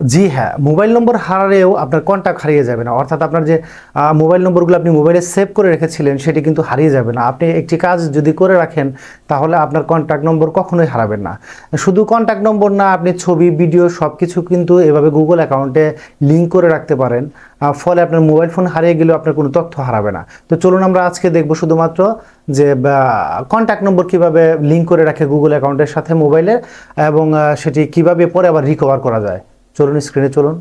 জি হ্যাঁ মোবাইল নম্বর হারালেও আপনার কন্ট্যাক্ট হারিয়ে যাবে না। অর্থাৎ আপনার যে মোবাইল নম্বরগুলো আপনি মোবাইলে সেভ করে রেখেছিলেন, সেটি কিন্তু হারিয়ে যাবে না। আপনি একটি কাজ যদি করে রাখেন, তাহলে আপনার কন্ট্যাক্ট নম্বর কখনোই হারাবেন না। শুধু কন্ট্যাক্ট নম্বর না, আপনি ছবি ভিডিও সব কিছু কিন্তু এভাবে গুগল অ্যাকাউন্টে লিঙ্ক করে রাখতে পারেন। ফলে আপনার মোবাইল ফোন হারিয়ে গেলেও আপনার কোনো তথ্য হারাবে না। তো চলুন আমরা আজকে দেখব শুধুমাত্র যে কন্ট্যাক্ট নম্বর কীভাবে লিঙ্ক করে রাখে গুগল অ্যাকাউন্টের সাথে মোবাইলে এবং সেটি কীভাবে পরে আবার রিকভার করা যায়। চলুন স্ক্রিনে চলুন।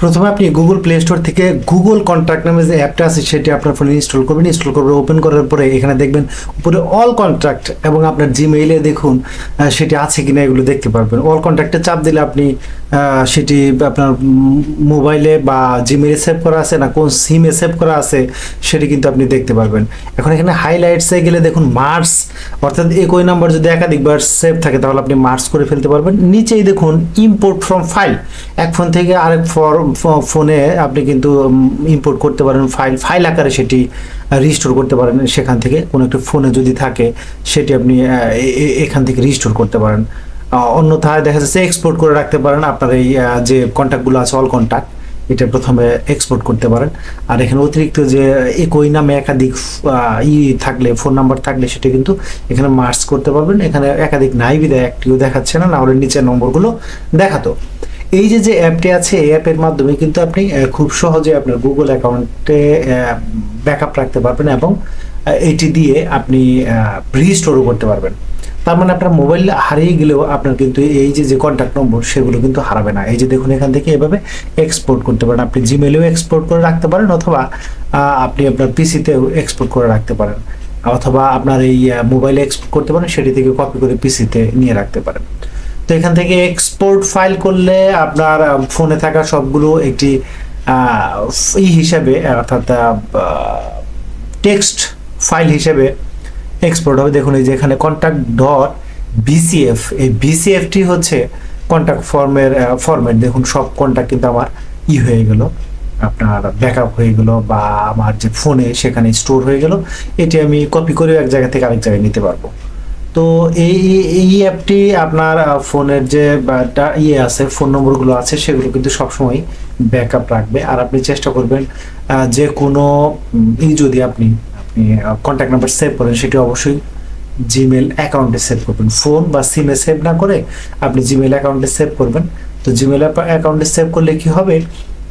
প্রথমে আপনি গুগল প্লে স্টোর থেকে গুগল কন্ট্রাক্ট নামে যে অ্যাপটা আছে, সেটি আপনার ফোনে ইনস্টল করবেন। ইনস্টল করবে ওপেন করার পরে এখানে দেখবেন উপরে অল কন্ট্যাক্ট এবং আপনার জিমেইলে দেখুন সেটি আছে কিনা এগুলো দেখতে পারবেন। অল কন্ট্যাক্টে চাপ দিলে আপনি সেটি আপনার মোবাইলে বা জিমেইলে সেভ করা আছে না কোন সিমে সেভ করা আছে, সেটি কিন্তু আপনি দেখতে পারবেন। এখন এখানে হাইলাইটসে গেলে দেখুন মার্স অর্থাৎ একই নাম্বার যদি একাধিকবার সেভ থাকে, তাহলে আপনি মার্স করে ফেলতে পারবেন। নিচেই দেখুন ইম্পোর্ট ফ্রম ফাইল এক ফোন থেকে আরেক ফোনে আপনি কিন্তু ইম্পোর্ট করতে পারেন ফাইল ফাইল আকারে সেটি রিস্টোর করতে পারেন। সেখান থেকে কোনো একটা ফোনে যদি থাকে, সেটি আপনি এখান থেকে রিস্টোর করতে পারেন। অন্যথায় দেখা যাচ্ছে এক্সপোর্ট করে রাখতে পারেন। আপনার এই যে কন্ট্যাক্টগুলো আছে অল কন্ট্যাক্ট এটা প্রথমে এক্সপোর্ট করতে পারেন। আর এখানে অতিরিক্ত যে একই নামে একাধিক ই থাকলে ফোন নাম্বার থাকলে, সেটা কিন্তু এখানে মার্চ করতে পারবেন। এখানে একাধিক নাই বিদায় একটিও দেখাচ্ছে না না হলে নিচের নম্বরগুলো দেখাতো। এই যে যে অ্যাপটি আছে, এই অ্যাপের মাধ্যমে কিন্তু আপনি খুব সহজে আপনার গুগল অ্যাকাউন্টে ব্যাকআপ রাখতে পারবেন এবং এটি দিয়ে আপনি রিস্টোরও করতে পারবেন। তার মানে আপনার মোবাইল হারিয়ে গেলেও আপনার কিন্তু এই যে যে কন্ট্যাক্ট নম্বর সেগুলো কিন্তু হারাবে না। এই যে, দেখুন এখান থেকে এভাবে এক্সপোর্ট করতে পারেন। আপনি জিমেলেও এক্সপোর্ট করে রাখতে পারেন অথবা আপনি আপনার পিসিতেও এক্সপোর্ট করে রাখতে পারেন। অথবা আপনার এই মোবাইলে এক্সপোর্ট করতে পারেন, সেটি থেকে কপি করে পিসিতে নিয়ে রাখতে পারেন। তো এখান থেকে এক্সপোর্ট ফাইল করলে আপনার ফোনে থাকা সবগুলো একটি ই হিসাবে, অর্থাৎ টেক্সট ফাইল হিসেবে এক্সপোর্ট হবে। দেখুন, এই যে এখানে কন্ট্যাক্ট ডট বিসিএফ এই বিসিএফটি হচ্ছে কন্ট্যাক্ট ফর্মের ফরম্যাট দেখুন, সব কন্ট্যাক্ট কিন্তু আমার ই হয়ে গেল। আপনার ব্যাকআপ হয়ে গেল বা আমার যে ফোনে সেখানে স্টোর হয়ে গেল। এটি আমি কপি করে এক জায়গা থেকে আরেক জায়গায় নিতে পারব। তো এই এই অ্যাপটি আপনার ফোনের যে ইয়ে আছে ফোন নম্বরগুলো আছে, সেগুলো কিন্তু সবসময় ব্যাকআপ রাখবে। আর আপনি চেষ্টা করবেন যে কোনো যদি আপনি আপনি কন্ট্যাক্ট নাম্বার সেভ করেন, সেটি অবশ্যই জিমেল অ্যাকাউন্টে সেভ করবেন। ফোন বা সিমে সেভ না করে আপনি জিমেল অ্যাকাউন্টে সেভ করবেন। তো জিমেল অ্যাকাউন্টে সেভ করলে কি হবে?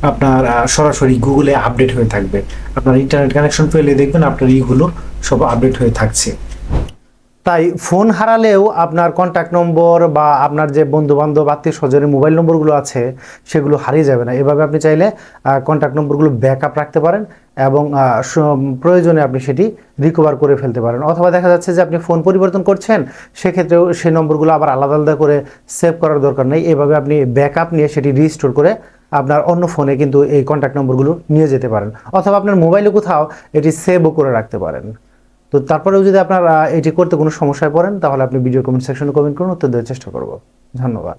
আপনার সরাসরি গুগলে আপডেট হয়ে থাকবে। আপনার ইন্টারনেট কানেকশন পেলে দেখবেন আপনার ইগুলো সব আপডেট হয়ে থাকছে। তাই ফোন হারালেও আপনার কন্ট্যাক্ট নম্বর বা আপনার যে বন্ধু বান্ধব আত্মীয় স্বজনের মোবাইল নম্বরগুলো আছে, সেগুলো হারিয়ে যাবে না। এভাবে আপনি চাইলে কন্ট্যাক্ট নম্বরগুলো ব্যাকআপ রাখতে পারেন এবং প্রয়োজনে আপনি সেটি রিকভার করে ফেলতে পারেন। অথবা দেখা যাচ্ছে যে আপনি ফোন পরিবর্তন করছেন, সেক্ষেত্রেও সেই নম্বরগুলো আবার আলাদা আলাদা করে সেভ করার দরকার নেই। এভাবে আপনি ব্যাকআপ নিয়ে সেটি রিস্টোর করে আপনার অন্য ফোনে কিন্তু এই কন্ট্যাক্ট নম্বরগুলো নিয়ে যেতে পারেন। অথবা আপনার মোবাইলে কোথাও এটি সেভও করে রাখতে পারেন। তো তারপরেও যদি আপনারা এটি করতে কোনো সমস্যায় পড়েন, তাহলে আপনি ভিডিও কমেন্ট সেকশনে কমেন্ট করুন, উত্তর দেওয়ার চেষ্টা করব। ধন্যবাদ।